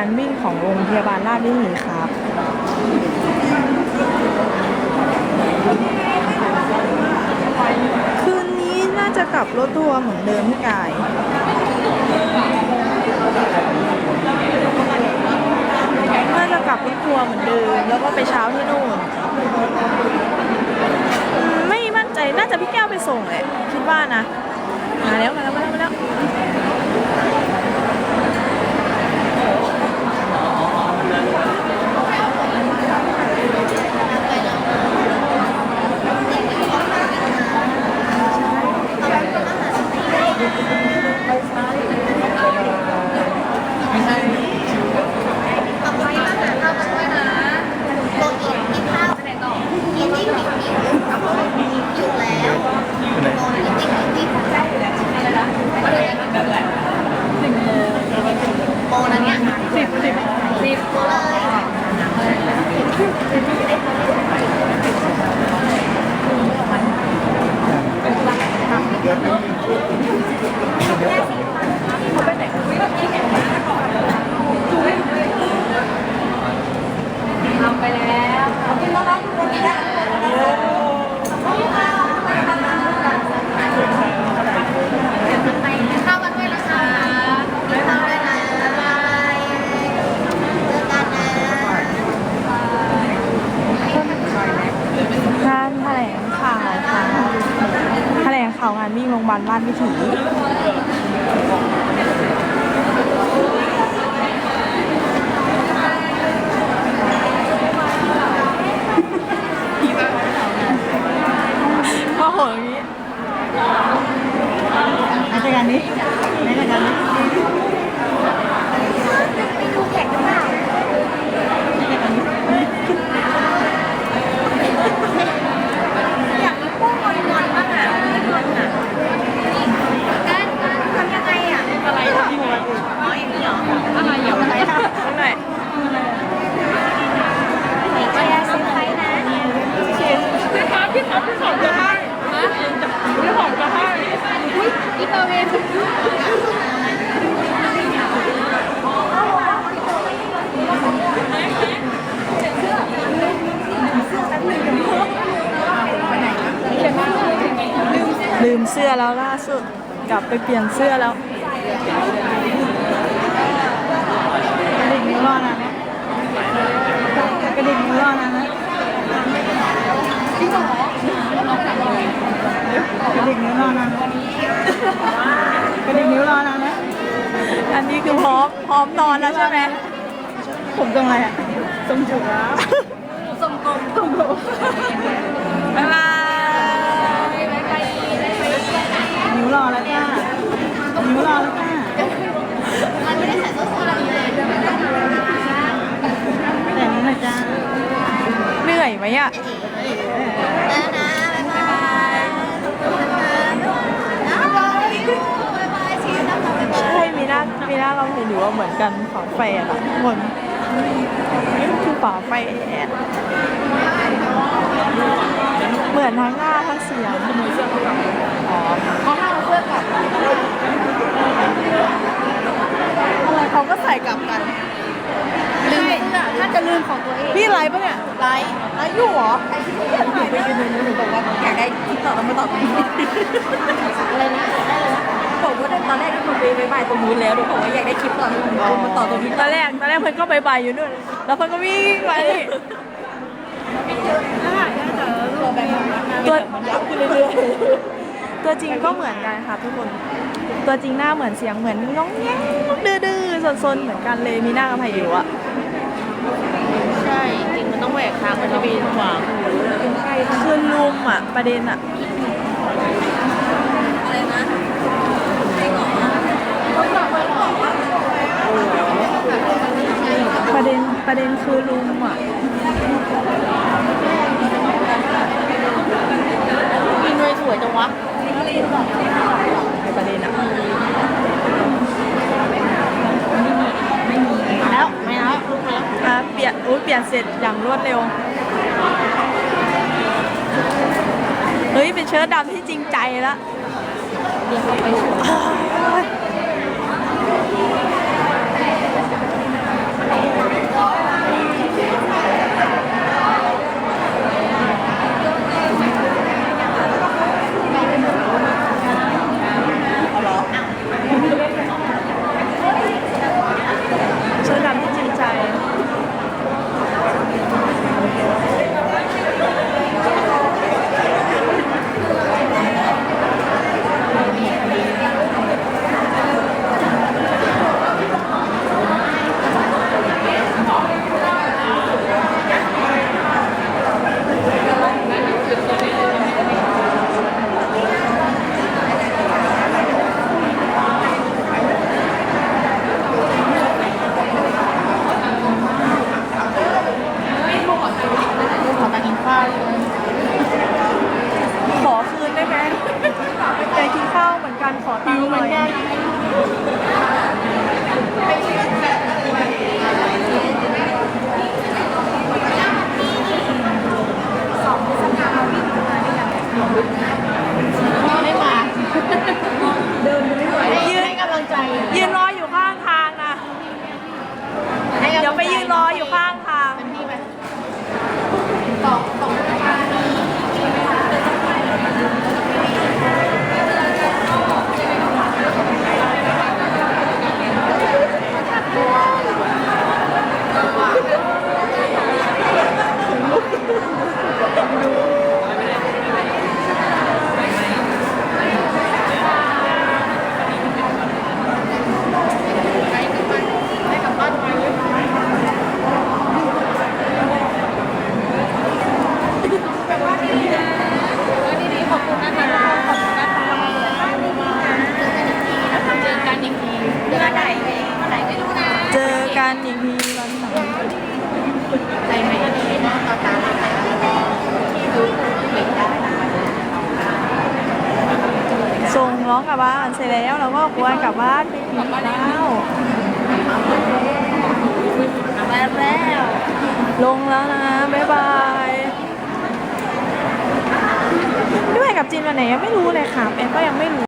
กานวิ่งของโรงพยาบาลราชวิถีครับคืนนี้น่าจะกลับรถทัวร์เหมือนเดิมพี่กายน่าจะกลับรถทัวร์เหมือนเดิมแล้วก็ไปเช้าที่นู่นไม่มั่นใจน่าจะพี่แก้วไปส่งแหละคิดว่านะมาแล้วมาแล้ว มาแล้ว มาแล้ว เอาไปมาหาข้าวมาด้วยนะโลอีกกินข้าวไปไหนต่อกินนี่กินนี่อยู่แล้วโลอีกกินนี่อะไรนะโมนะเนี่ยสิบสิบสิบเลยทำไปแล้วกินแล้วนะทุกคนกินได้ข้าวกันด้วยนะคะข้าวด้วยนะบายเจอกันนะ งานแถลงข่าวค่ะแถลงข่าวงานวิ่งโรงพยาบาลบ้านวิถี ก็โหอย่างนี้ในรายการนี้ในรายการนี้ ไปดูแข่งกันเปล่าอยากมีพวกงอนงอนบ้างอะงอนอะการการทำยังไงอะ อะไรทำหัว อ๋ออย่างนี้เหรออะไรเหรออะไรทำ ข้างใน แชร์ซื้อใครนะ พี่ท็อปพี่ท็อปพี่ของจะให้พี่ของจะให้ อีเตอร์เวน ลืม เสื้อแล้วล่าสุดกลับไปเปลี่ยนเสื้อแล้วกระดิ่งนิ้วรอนะนะกระดิ่งนิ้วรอนะนะกระดิ่งนิ้วรอนะกระดิ่งนิ้วรอนะนะอันนี้คือพร้อมพร้อมนอนแล้วใช่ไหมผมตรงอะไรอะทรงจุกแล้วทรงกลมทรงกลมบ๊ายบาย นิ้ว รอแล้วจ้านิ้วรอแล้วจ้ามันไม่ได้ใส่เสื้อผ้าเลยแต่นี้นะจ้าเหนื่อยไหมอะแล้วนะบ๊ายบายบ๊ายบายบ๊ายบายชีสนะคะบ๊ายบายใช่มีหน้ามีหน้าเราเห็นอยู่ว่าเหมือนกันฝาแฝดอะทุกคนคือฝาแฝด เหมือนทั้งหน้าทั้งเสียงอ๋อเขาห้ามเสื้อกลับอะไรเขาก็ใส่กลับกันลืมเสื้อถ้าจะลืมของตัวเองพี่ไลฟ์ปะเนี่ยไลฟ์ไลฟ์อยู่เหรอใครที่ไม่อยากถ่ายไปยืนหนูบอกว่าอยากได้คลิปต่อมาต่อตรงนี้อะไรนะได้เลยนะบอกว่าตอนแรกก็คนไปไปบายตรงนู้นแล้วเดี๋ยวบอกว่าอยากได้คลิปต่อมาต่อตรงนี้ตอนแรกตอนแรกเพิ่นก็บายบายอยู่นู่นแล้วเพิ่นก็วิ่งไป ตัวแบบตัวตัวจริงก็เหมือนกันค่ะทุกคน ตัวจริงหน้าเหมือนเสียงเหมือนน้องแง่ดื้อๆซนๆเหมือนกันเลยมีหน้ากับไผ่อยู่อะใช่จริงมันต้องแหวกทางมันจะมีขวางคือลุมอะประเด็นอะอะไรนะจริงเหรอประเด็นประเด็นคือลุมอะ มีหน่ วยสวยจังวะประเด็นอะแล้วไม่แล้วลูกแล้วอะเปลี่ยนอุ้ยเปลี่ยนเสร็จอย่างรวดเร็ว เฮ้ย เป็นเชิ้ตดำที่จริงใจแล้วเดี๋ยวเขาไปสวย กันขอตังค์หน่อย ไม่มา ยืนให้กำลังใจ ยืนรออยู่ข้างทางนะ เดี๋ยวไปยืนร ออยู่ข้างทาง เป็นพี่ไหมสองนะคะ ขอบคุณนะคะ ขอบคุณนะคะเจอกันอีกทีเจอกันไหนวันไหนไม่รู้นะ เจอกันอีกทีวันไหน ใจไหมอันนี้เนาะต่อตามมาไปที่ดูเด็กได้นะคะ ส่งน้ องกลับบ้านเสร็จแล้วเราก็ควรกลับบ้านไปกินข้าวมาแล้วลงแล้วนะบ๊ายบายด้วยกับจีนวันไหนยังไม่รู้เลยค่ะแอนก็ยังไม่รู้